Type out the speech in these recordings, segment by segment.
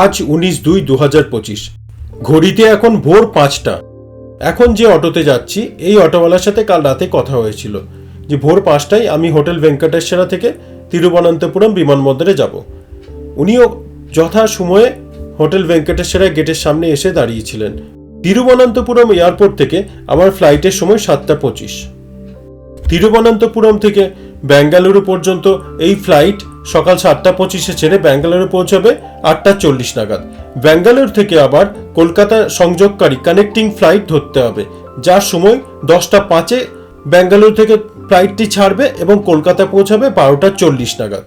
আজ উনিশ দুই দু হাজার পঁচিশ। ঘড়িতে এখন ভোর পাঁচটা। এখন যে অটোতে যাচ্ছি, এই অটোওয়ালার সাথে কাল রাতে কথা হয়েছিল যে ভোর পাঁচটায় আমি হোটেল ভেঙ্কটেশ্বরা থেকে তিরুবনন্তপুরম বিমানবন্দরে যাব। উনিও যথা সময়ে হোটেল ভেঙ্কটেশ্বরা গেটের সামনে এসে দাঁড়িয়েছিলেন। তিরুবনন্তপুরম এয়ারপোর্ট থেকে আমার ফ্লাইটের সময় সাতটা পঁচিশ। তিরুবনন্তপুরম থেকে বেঙ্গালুরু পর্যন্ত এই ফ্লাইট সকাল সাতটা পঁচিশে ছেড়ে ব্যাঙ্গালুরু পৌঁছাবে আটটা চল্লিশ নাগাদ। ব্যাঙ্গালোর থেকে আবার কলকাতা সংযোগকারী কানেক্টিং ফ্লাইট ধরতে হবে। যার সময় দশটা পাঁচে ব্যাঙ্গালোর থেকে ফ্লাইটটি ছাড়বে এবং কলকাতা পৌঁছাবে বারোটা চল্লিশ নাগাদ।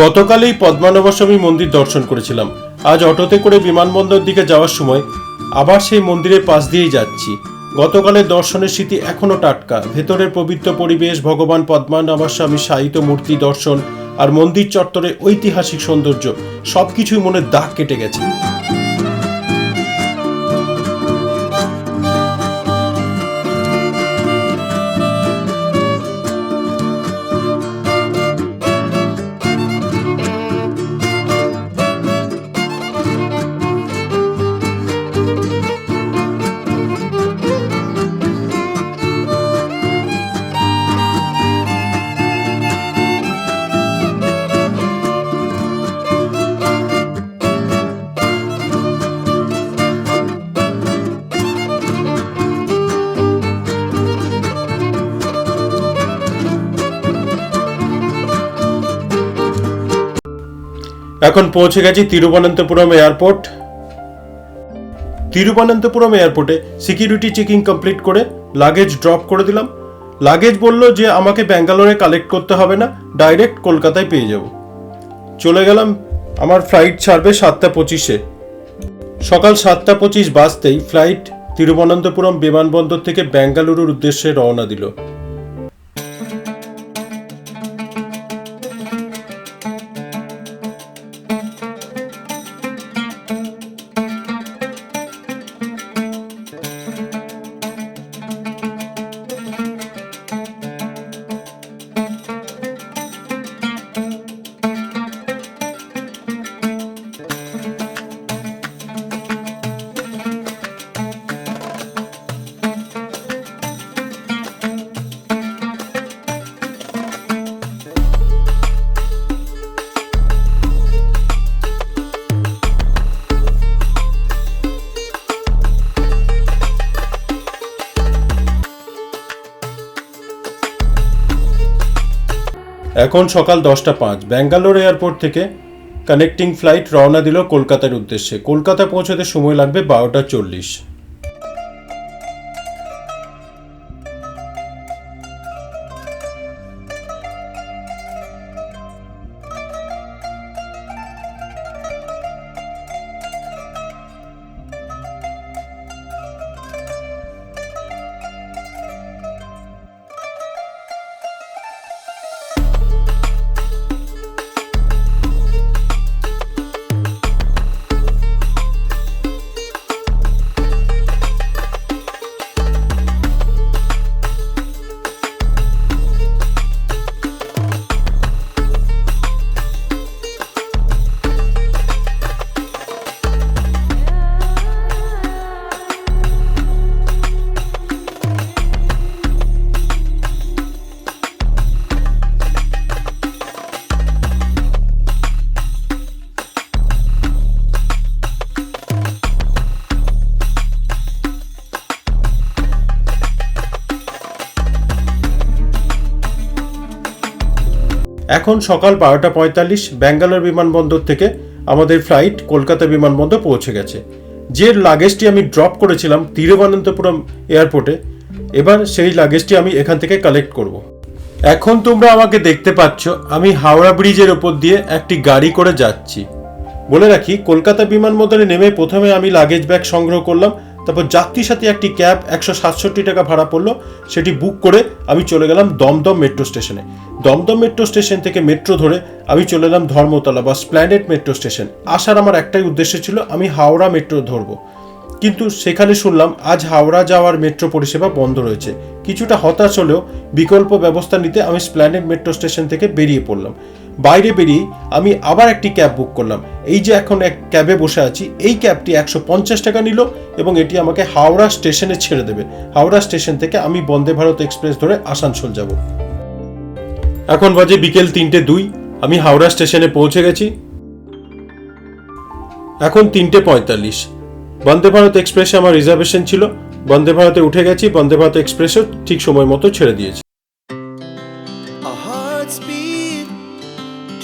গতকালই পদ্মানবস্বামী মন্দির দর্শন করেছিলাম। আজ অটোতে করে বিমানবন্দর দিকে যাওয়ার সময় আবার সেই মন্দিরের পাশ দিয়েই যাচ্ছি। গতকালের দর্শনের স্মৃতি এখনও টাটকা। ভেতরের পবিত্র পরিবেশ, ভগবান পদ্মানবস্বামী সাহিত্য মূর্তি দর্শন আর মন্দির চত্বরের ঐতিহাসিক সৌন্দর্য সবকিছুই মনে দাগ কেটে গেছে। এখন পৌঁছে গেছি তিরুবনন্তপুরম এয়ারপোর্ট। তিরুবনন্তপুরম এয়ারপোর্টে সিকিউরিটি চেকিং কমপ্লিট করে লাগেজ ড্রপ করে দিলাম। লাগেজ বলল যে আমাকে ব্যাঙ্গালোরে কালেক্ট করতে হবে না, ডাইরেক্ট কলকাতায় পেয়ে যাব। চলে গেলাম আমার ফ্লাইট ছাড়বে সাতটা পঁচিশে। সকাল সাতটা পঁচিশ বাজতেই ফ্লাইট তিরুবনন্তপুরম বিমানবন্দর থেকে বেঙ্গালুরুর উদ্দেশ্যে রওনা দিল। এখন সকাল দশটা পাঁচ। ব্যাঙ্গালোর এয়ারপোর্ট থেকে কানেক্টিং ফ্লাইট রওনা দিল কলকাতার উদ্দেশ্যে। কলকাতা পৌঁছতে সময় লাগবে বারোটা চল্লিশ। এখন সকাল বারোটা পঁয়তাল্লিশ ব্যাঙ্গালোর বিমানবন্দর থেকে আমাদের ফ্লাইট কলকাতা বিমানবন্দর পৌঁছে গেছে যে লাগেজটি আমি ড্রপ করেছিলাম তিরুবনন্তপুরম এয়ারপোর্টে এবার সেই লাগেজটি আমি এখান থেকে কালেক্ট করব। এখন তোমরা আমাকে দেখতে পাচ্ছ, আমি হাওড়া ব্রিজের ওপর দিয়ে একটি গাড়ি করে যাচ্ছি বলে রাখি, কলকাতা বিমানবন্দরে নেমে প্রথমে আমি লাগেজ ব্যাগ সংগ্রহ করলাম তারপর যাত্রীর সাথে একটি ক্যাব একশো সাতষট্টি টাকা ভাড়া পড়ল। সেটি বুক করে আমি চলে গেলাম দমদম মেট্রো স্টেশনে। দমদম মেট্রো স্টেশন থেকে মেট্রো ধরে আমি চলে এলাম ধর্মতলা বা স্প্ল্যানেট মেট্রো স্টেশন। আসার আমার একটাই উদ্দেশ্য ছিল, আমি হাওড়া মেট্রো ধরবো। কিন্তু সেখানে শুনলাম আজ হাওড়া যাওয়ার মেট্রো পরিষেবা বন্ধ রয়েছে। কিছুটা হতাশ হলেও বিকল্প ব্যবস্থা নিতে আমি স্প্ল্যানেট মেট্রো স্টেশন থেকে বেরিয়ে পড়লাম। বাইরে বেরিয়ে আমি আবার একটি ক্যাব বুক করলাম। এই যে এখন এক ক্যাবে বসে আছি, এই ক্যাবটি একশো পঞ্চাশ টাকা নিল এবং এটি আমাকে হাওড়া স্টেশনে ছেড়ে দেবে। হাওড়া স্টেশন থেকে আমি বন্দে ভারত এক্সপ্রেস ধরে আসানসোল যাব। এখন বাজে বিকেল তিনটে দুই, আমি হাওড়া স্টেশনে পৌঁছে গেছি। এখন তিনটে পঁয়তাল্লিশ। বন্দে ভারত এক্সপ্রেসে আমার রিজার্ভেশন ছিল। বন্দে ভারতে উঠে গেছি, বন্দে ভারত এক্সপ্রেসও ঠিক সময় মতো ছেড়ে দিয়েছে।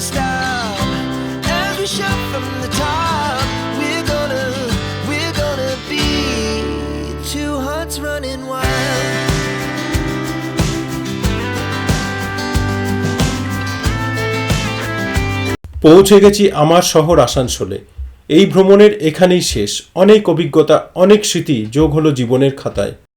stop. As we shout from the top, we're gonna, we're gonna be two hearts running wild. পৌঁছে গেছি আমার শহর আসানসোলে এই ভ্রমণের এখানেই শেষ অনেক অভিজ্ঞতা অনেক স্মৃতি যোগ হলো জীবনের খাতায়